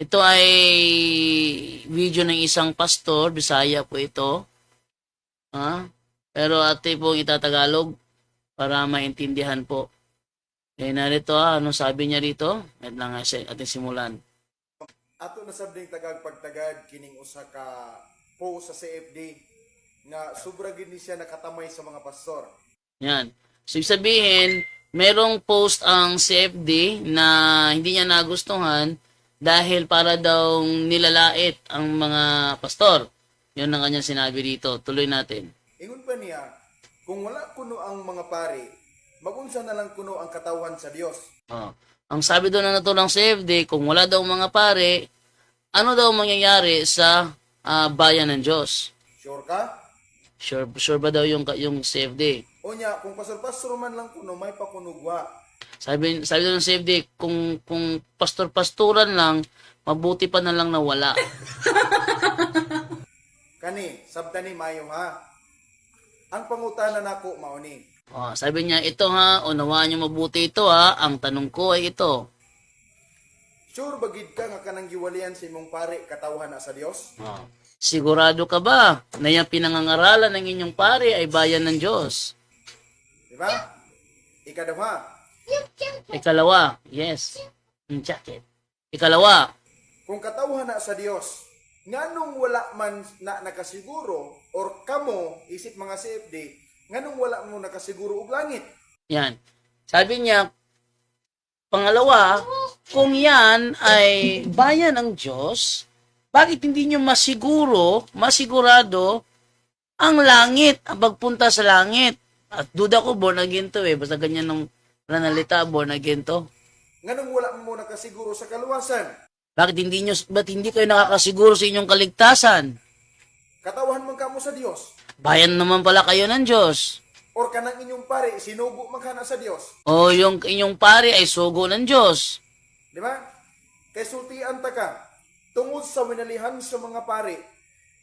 Ito ay video ng isang pastor, Bisaya po ito. Ha? Pero ate po itatagalog para maintindihan po. Eh, narito ha, ano sabi niya rito? Wait lang nga siya, ating simulan. Ato na sabding tagag pagtagad kining usa ka post sa CFD nga sobra gid siya nakatamay sa mga pastor. Yan. So, sabihin, merong post ang CFD na hindi niya nagustuhan dahil para daw nilalait ang mga pastor. Yun ang kanyang sinabi dito. Tuloy natin. Ingon pa niya, kung wala kuno ang mga pari, magunsa na lang kuno ang katawan sa Dios. Oh. Ang sabi daw na natulang CFD, kung wala daw mga pare, ano daw mangyayari sa ah, bayan ng Diyos? Sure ka? Sure, sure ba daw yung, yung CFD? O niya, kung pastor-pastor man lang kuno, may pakunugwa. Sabi, sabi ng CFD, kung, kung pastor-pastoran lang, mabuti pa na lang na wala. Kani, sabta ni Mayo ha. Ang pangutana nako mauni. Oh, sabi niya, ito ha, unawaan niyo mabuti ito ha. Ang tanong ko ay ito. Sure bagid ka nga kanang giwalian sa imong pare katawhan na sa Dios? Oh, sigurado ka ba na yung pinangangaralan ng inyong pare ay bayan ng Diyos? Di ba? Ikaduha, Ikalawa, yes, yung jacket. Ikalawa, kung katawhan na sa Dios, nganong wala man na nakasiguro or kamo isip mga CFD, nganong wala mo nakasiguro og langit? yan. Sabi niya, pangalawa, kung yan ay bayan ng Diyos, bakit hindi niyo masiguro, masigurado, ang langit, ang pagpunta sa langit? At duda ko, born again to eh. Basta ganyan nung nanalita, born again to. Nganong wala mo nakasiguro sa kaluwasan? Bakit hindi nyo, ba't hindi kayo nakakasiguro sa inyong kaligtasan? Katawhan man kamo sa Dios Bayan naman pala kayo ng Diyos. or kanang inyong pare sinugo magkana sa Dios. O yung inyong pare ay sugo ng Diyos. Di ba? Kay sultian ta ka, tungod sa winalihan sa mga pare,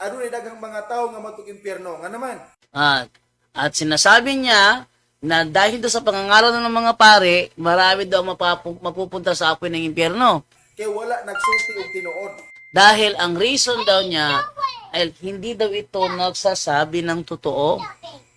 adunay daghang mga tao nga matug impyerno. Nga naman, At, at sinasabi niya na dahil doon sa pangangaral ng mga pare, marami daw mapupunta sa apoy ng impyerno. kay wala nagsulti og tinuod. Dahil ang reason daw niya ay hindi daw ito nagsasabi ng totoo.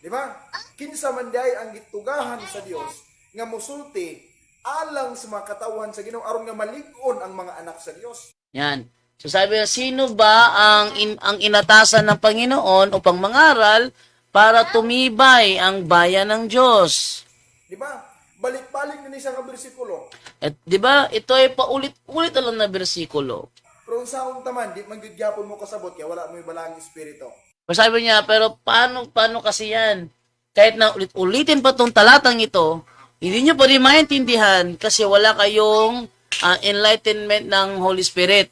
Di ba? Kinsa man day ang gitugahan sa Dios nga mosulti alang sa mga katawan sa Ginoo aron nga malig-on ang mga anak sa Dios. Yan. So sabi niya, sino ba ang, in, ang inatasan ng Panginoon upang mangaral para tumibay ang bayan ng Diyos? Di ba? Balik-balik na nga bersikulo. At 'di ba, ito ay paulit-ulit na lang na bersikulo. Pero sa taman, di man gyud gyapon mo kasabot kaya wala mo ibalang espiritu. Sabi niya, pero paano, paano kasi yan? Kahit na ulit-ulitin pa tong talatang ito, hindi niyo pa rin maintindihan kasi wala kayong ah, enlightenment ng Holy Spirit.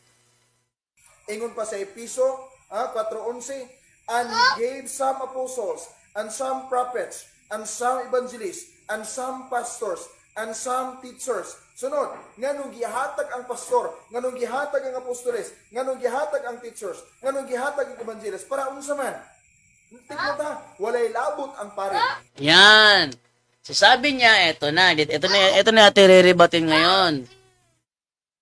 Ingon pa sa Episo, ah, 4.11, And gave some apostles, and some prophets, and some evangelists, and some pastors, and some teachers. Sunod, nganong gihatag ang pastor, nganong gihatag ang apostoles, nganong gihatag ang teachers, nganong gihatag ang evangelists, para unsa man. Tignan ta, walay labot ang pare. Yan. So sabi niya, eto na, ito na, ito na natin riribatin ngayon.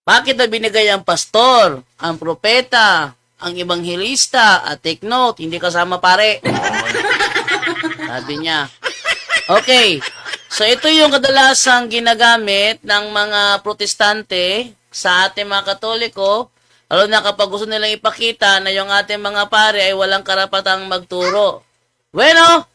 Bakit na binigay ang pastor, ang propeta, ang ebanghelista, at take note, hindi kasama pare. Sabi niya. Okay. So ito yung kadalasang ginagamit ng mga protestante sa ating mga katoliko, lalo na kapag gusto nilang ipakita na yung ating mga pare ay walang karapatang magturo. Bueno,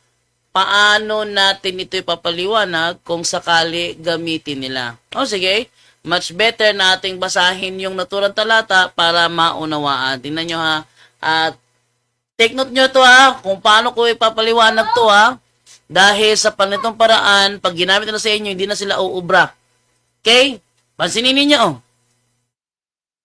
paano natin ito ipapaliwanag kung sakali gamitin nila? O sige, much better na ating basahin yung naturang talata para maunawaan. Tingnan nyo ha. At take note nyo to ha, kung paano ko ipapaliwanag to ha. Dahil sa panitong paraan, pag ginamit na sa inyo, hindi na sila uubra. Okay? Pansinin ninyo. oh.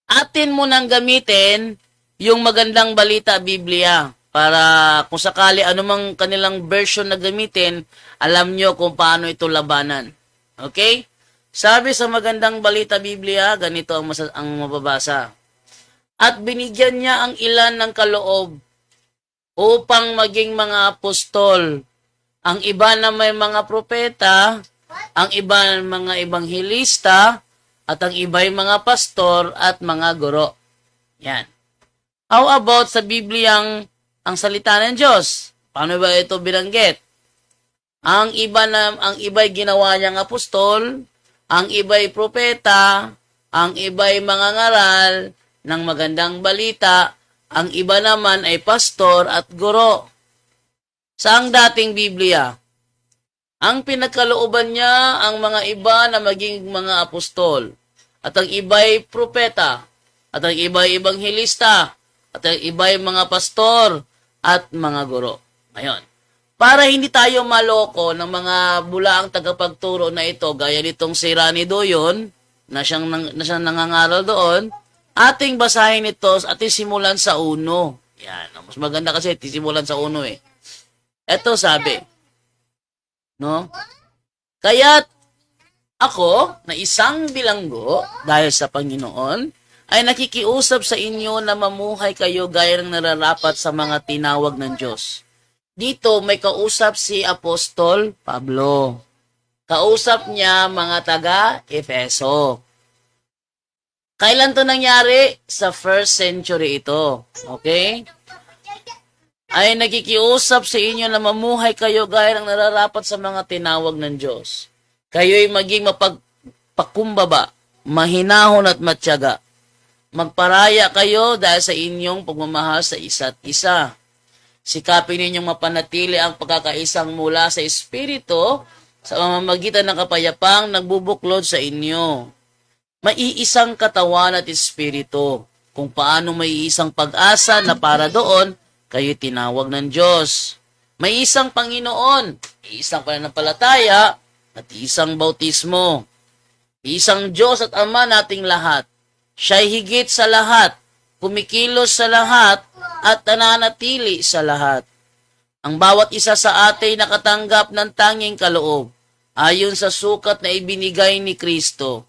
Atin mo nang gamitin yung magandang balita Biblia para kung sakali anumang kanilang version na gamitin, alam nyo kung paano ito labanan. Okay? Sabi sa magandang balita Biblia, ganito ang, masa- ang mababasa. At binigyan niya ang ilan ng kaloob upang maging mga apostol. Ang iba na may mga propeta, ang iba mga ebanghelista, at ang iba'y mga pastor at mga guro. Yan. How about sa Bibliang ang salita ng Diyos? Paano ba ito binanggit? Ang iba na ang iba'y ginawa niyang apostol, ang iba'y propeta, ang iba'y mga ngaral ng magandang balita, ang iba naman ay pastor at guro. Sa ang dating Biblia, ang pinagkalooban niya ang mga iba na maging mga apostol, at ang iba'y propeta, at ang iba'y ibanghilista, at ang iba'y mga pastor, at mga guro. Ngayon, para hindi tayo maloko ng mga bulaang tagapagturo na ito, gaya nitong si Rani Doyon, na siyang, na siyang nangangaral doon, ating basahin ito at simulan sa uno. Yan. Mas maganda kasi simulan sa uno eh. Ito sabi, no? Kaya't ako na isang bilanggo dahil sa Panginoon ay nakikiusap sa inyo na mamuhay kayo gaya ng nararapat sa mga tinawag ng Diyos. Dito may kausap si Apostol Pablo. Kausap niya mga taga Efeso. Kailan to nangyari? Sa first century ito. Okay? Ay nakikiusap sa inyo na mamuhay kayo gaya ng nararapat sa mga tinawag ng Diyos. Kayo'y maging mapagpakumbaba, mahinahon at matyaga. Magparaya kayo dahil sa inyong pagmamahal sa isa't isa. Sikapin ninyong mapanatili ang pagkakaisang mula sa Espiritu sa mamamagitan ng kapayapang nagbubuklod sa inyo. Maiisang katawan at Espiritu, kung paano may isang pag-asa na para doon, kayo tinawag ng Diyos. May isang Panginoon, isang pananampalataya, at isang bautismo. Isang Diyos at Ama nating lahat. Siya'y higit sa lahat, kumikilos sa lahat, at nananatili sa lahat. Ang bawat isa sa atin nakatanggap ng tanging kaloob, ayon sa sukat na ibinigay ni Kristo.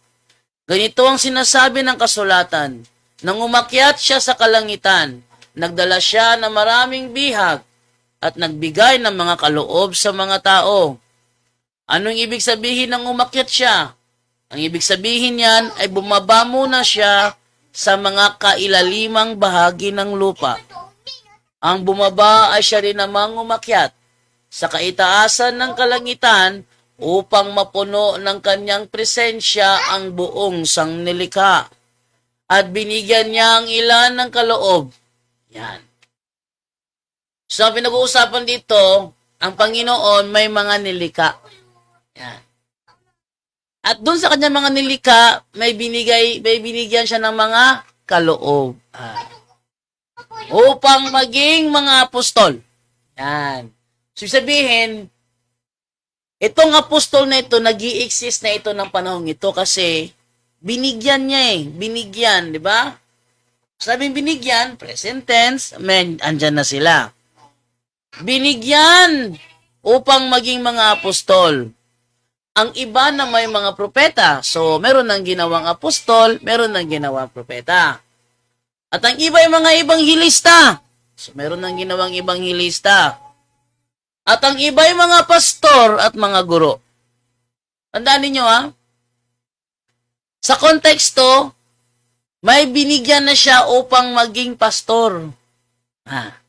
Ganito ang sinasabi ng kasulatan, nang umakyat siya sa kalangitan, nagdala siya ng maraming bihag at nagbigay ng mga kaloob sa mga tao. Anong ibig sabihin ng umakyat siya? Ang ibig sabihin niyan ay bumaba muna siya sa mga kailalimang bahagi ng lupa. Ang bumaba ay siya rin namang umakyat sa kaitaasan ng kalangitan upang mapuno ng kanyang presensya ang buong sangnilikha. At binigyan niya ang ilan ng kaloob. Yan. So, pinag-uusapan dito, ang Panginoon may mga nilika. Yan. At doon sa kanya mga nilika, may binigay, may binigyan siya ng mga kaloob. Ah. Upang maging mga apostol. Yan. So, sabihin, itong apostol na ito, nag exist na ito ng panahong ito kasi binigyan niya eh. Binigyan, di ba? Sabing binigyan, present tense, men, andyan na sila. Binigyan upang maging mga apostol. Ang iba na may mga propeta. So, meron ng ginawang apostol, meron ng ginawang propeta. At ang iba ay mga ibang hilista. So, meron ng ginawang ibang hilista. At ang iba ay mga pastor at mga guro. Tandaan ninyo ha. Sa konteksto, may binigyan na siya upang maging pastor. Ha.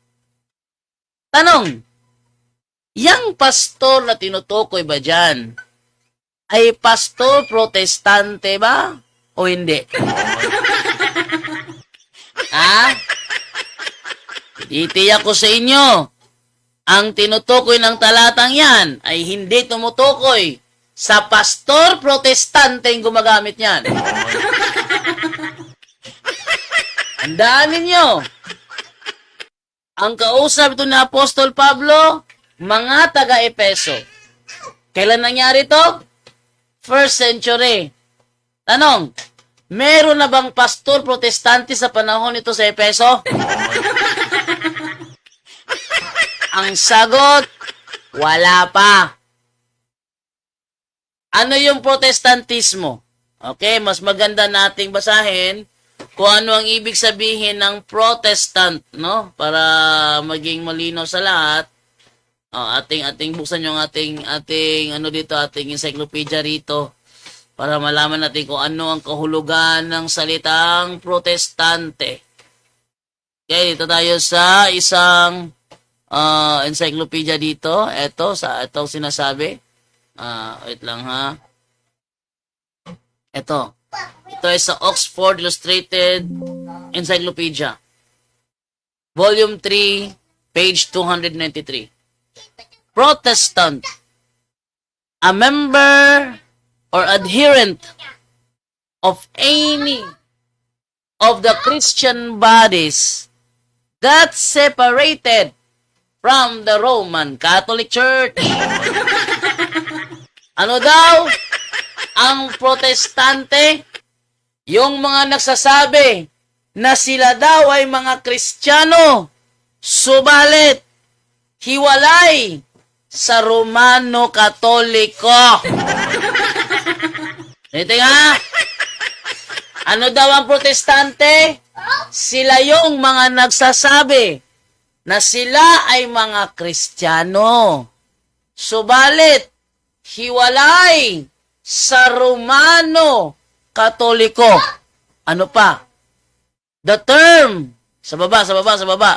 Tanong, yang pastor na tinutukoy ba dyan, ay pastor protestante ba o hindi? ha? Itiyak ko sa inyo, ang tinutukoy ng talatang yan ay hindi tumutukoy sa pastor protestante yung gumagamit yan. Handaan ninyo. Ang kausap ito ni Apostol Pablo, mga taga-Epeso. Kailan nangyari to? First century. Tanong, meron na bang pastor protestante sa panahon ito sa Epeso? Ang sagot, wala pa. Ano yung protestantismo? Okay, mas maganda nating basahin kung ano ang ibig sabihin ng protestant, no? Para maging malinaw sa lahat. Oh, ating ating buksan yung ating ating ano dito, ating encyclopedia rito para malaman natin kung ano ang kahulugan ng salitang protestante. Okay, dito tayo sa isang ah, encyclopedia dito. Ito, sa itong sinasabi. Ah, wait lang ha. Ito. Ito ay sa Oxford Illustrated Encyclopedia. Volume 3, page 293. Protestant. A member or adherent of any of the Christian bodies that separated from the Roman Catholic Church. ano daw? Ang protestante, yung mga nagsasabi na sila daw ay mga Kristiyano, subalit, hiwalay sa Romano Katoliko. Ito nga, ano daw ang protestante? Sila yung mga nagsasabi na sila ay mga Kristiyano. Subalit, hiwalay sa Romano Katoliko. Ano pa? The term, sa baba, sa baba, sa baba.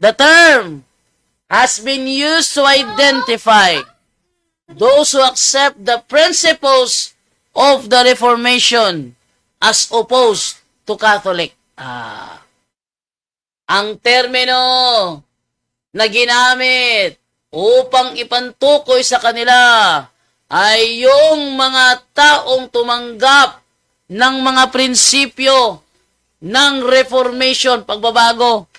The term has been used to identify those who accept the principles of the Reformation as opposed to Catholic. Ah. Ang termino na ginamit upang ipantukoy sa kanila ay yung mga taong tumanggap ng mga prinsipyo ng Reformation, pagbabago.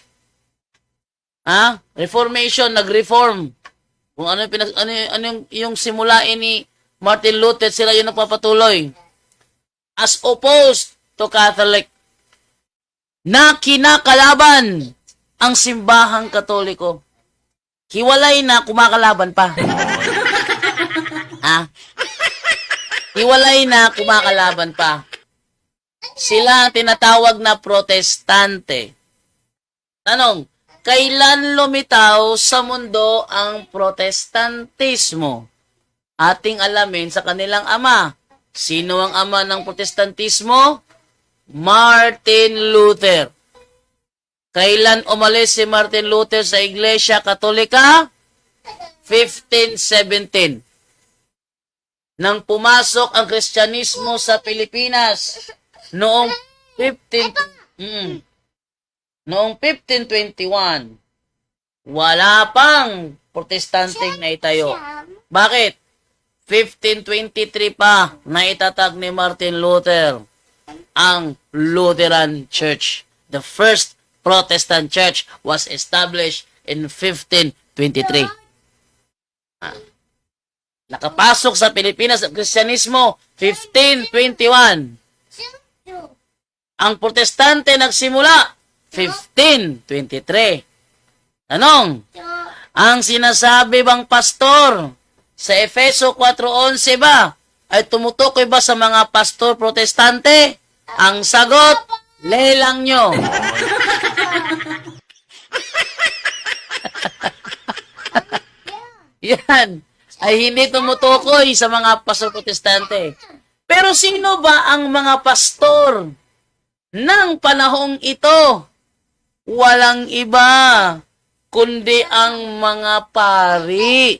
Ha? Reformation, nag-reform. Kung ano yung, pinag, ano, yung- ano yung, yung simulain ni Martin Luther, sila yung nagpapatuloy. As opposed to Catholic na kinakalaban ang simbahang katoliko. Hiwalay na kumakalaban pa. ha? Hiwalay na kumakalaban pa. Sila ang tinatawag na protestante. Tanong, kailan lumitaw sa mundo ang protestantismo? Ating alamin sa kanilang ama. Sino ang ama ng protestantismo? Martin Luther. Kailan umalis si Martin Luther sa Iglesia Katolika? 1517. Nang pumasok ang Kristyanismo sa Pilipinas noong 15 mm, noong 1521 wala pang protestanteng na itayo. Bakit? 1523 pa na itatag ni Martin Luther ang Lutheran Church. The first Protestant church was established in 1523. Ah. Nakapasok sa Pilipinas ang Kristyanismo 1521. Ang Protestante nagsimula 1523. Tanong, ang sinasabi bang pastor sa Efeso 4.11 ba ay tumutukoy ba sa mga pastor protestante? Ang sagot, lelang nyo. Yan ay hindi tumutukoy sa mga pastor protestante. Pero sino ba ang mga pastor ng panahong ito? Walang iba kundi ang mga pari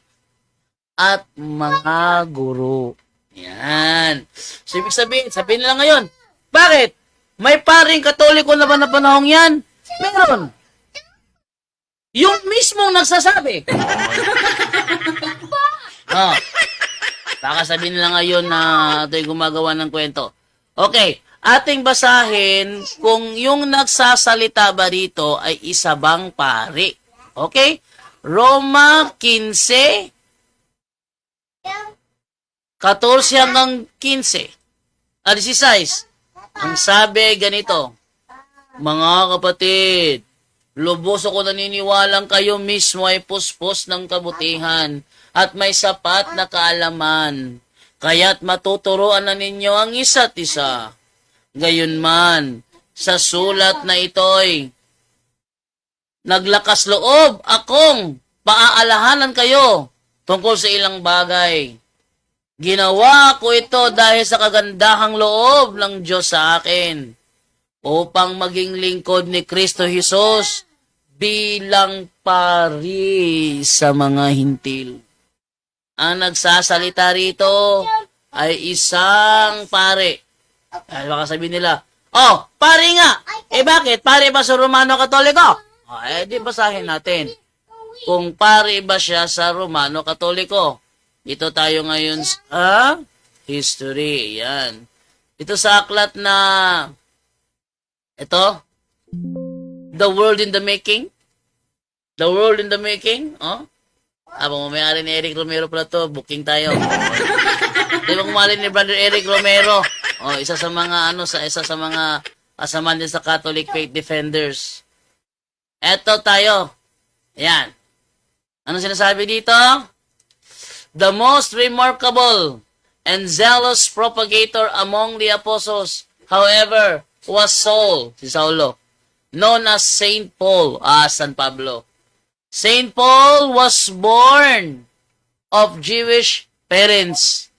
at mga guro. Yan. So, ibig sabihin, sabihin nila ngayon, bakit? May paring katoliko na ba na panahong yan? Meron. Yung mismong nagsasabi. oh. Baka sabihin nila ngayon na ito'y gumagawa ng kwento. Okay, ating basahin kung yung nagsasalita ba dito ay isa bang pari. Okay? Roma 15, 14 hanggang 15. Ah, 16. Ang sabi ganito, Mga kapatid, lubos ako naniniwalang kayo mismo ay puspos ng kabutihan at may sapat na kaalaman. Kaya't matuturoan na ninyo ang isa't isa. Gayunman, sa sulat na ito'y naglakas loob akong paaalahanan kayo tungkol sa ilang bagay Ginawa ko ito dahil sa kagandahang loob ng Diyos sa akin upang maging lingkod ni Kristo Jesus bilang pari sa mga hintil. Ang nagsasalita rito ay isang pare. Ay, baka sabihin nila, Oh, pare nga! Eh bakit? Pare ba sa Romano Katoliko? Oh, eh di basahin natin. Kung pare ba siya sa Romano Katoliko? Ito tayo ngayon sa history. Yan. Ito sa aklat na ito The World in the Making. The World in the Making. Oh. Habang may-ari ni Eric Romero pala to, booking tayo. Di ba kumali ni Brother Eric Romero? Oh, isa sa mga ano sa isa sa mga kasama din sa Catholic Faith Defenders. Eto tayo. Ayan. Ano sinasabi dito? The most remarkable and zealous propagator among the apostles, however, was Saul, si Saulo, known as Saint Paul, ah, San Pablo. Saint Paul was born of Jewish parents,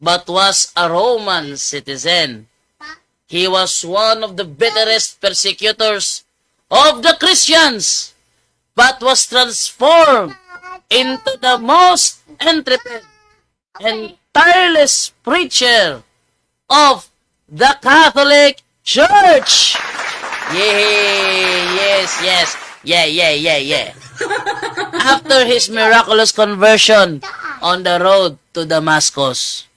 but was a Roman citizen. He was one of the bitterest persecutors of the Christians, but was transformed into the most intrepid and tireless preacher of the Catholic Church. Yay! Yes, yes. Yeah, yeah, yeah, yeah. After his miraculous conversion on the road to Damascus.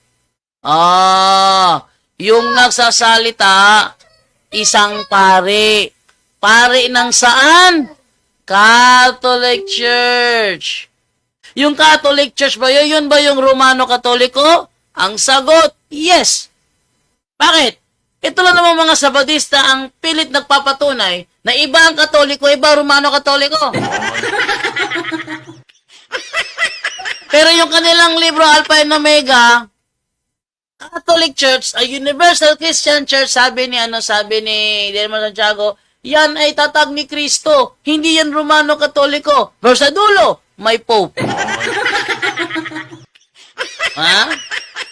Ah, yung nagsasalita, isang pare. Pare ng saan? Catholic Church. Yung Catholic Church ba yun? Yun ba yung Romano Katoliko? Ang sagot, yes. Bakit? Ito lang naman mga Sabadista ang pilit nagpapatunay na iba ang Katoliko, iba Romano Katoliko. Pero yung kanilang libro Alpha and Omega, Catholic Church, a Universal Christian Church, sabi ni ano, sabi ni Guillermo Santiago, yan ay tatag ni Kristo, hindi yan Romano Katoliko. Pero sa dulo, may Pope. ha?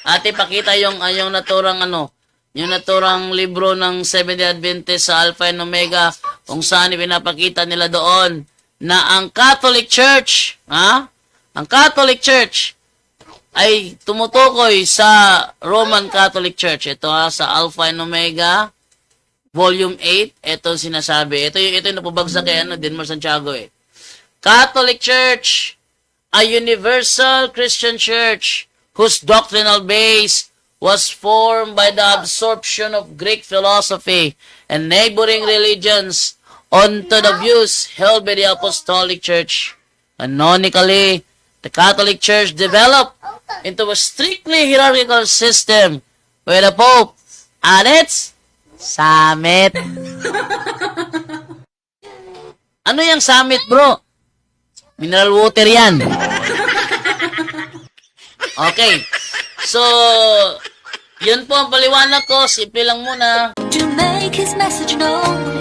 Ate, pakita yung, ah, yung naturang ano, yung naturang libro ng Seventh-day Adventist sa Alpha and Omega, kung saan pinapakita nila doon na ang Catholic Church, ha? Ang Catholic Church ay tumutukoy sa Roman Catholic Church. Ito ha, sa Alpha and Omega, Volume 8, ito sinasabi. Ito yung, ito yung napabagsak kay ano, Denmark Santiago eh. Catholic Church, a universal Christian church whose doctrinal base was formed by the absorption of Greek philosophy and neighboring religions onto the views held by the Apostolic Church. Canonically, the Catholic Church developed into a strictly hierarchical system where the Pope and its summit. ano yung summit, bro? Mineral water yan. Okay. So, yun po ang paliwanag ko. Simple lang muna. To make his message known,